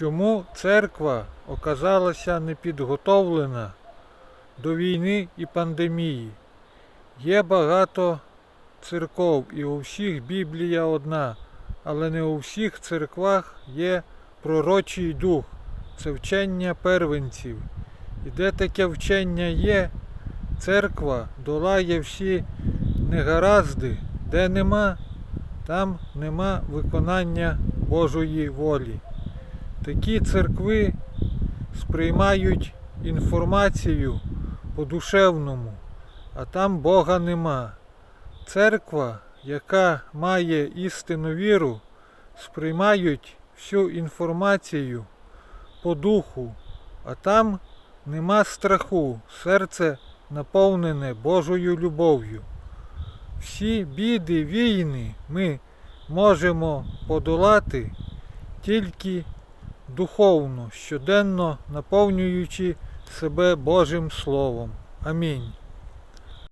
Чому церква оказалася непідготовлена до війни і пандемії? Є багато церков і у всіх Біблія одна, але не у всіх церквах є пророчий дух, це вчення первенців. І де таке вчення є, церква долає всі негаразди, де нема, там нема виконання Божої волі. Такі церкви сприймають інформацію по-душевному, а там Бога нема. Церква, яка має істинну віру, сприймають всю інформацію по духу, а там нема страху, серце наповнене Божою любов'ю. Всі біди війни ми можемо подолати тільки духовно, щоденно наповнюючи себе Божим Словом. Амінь.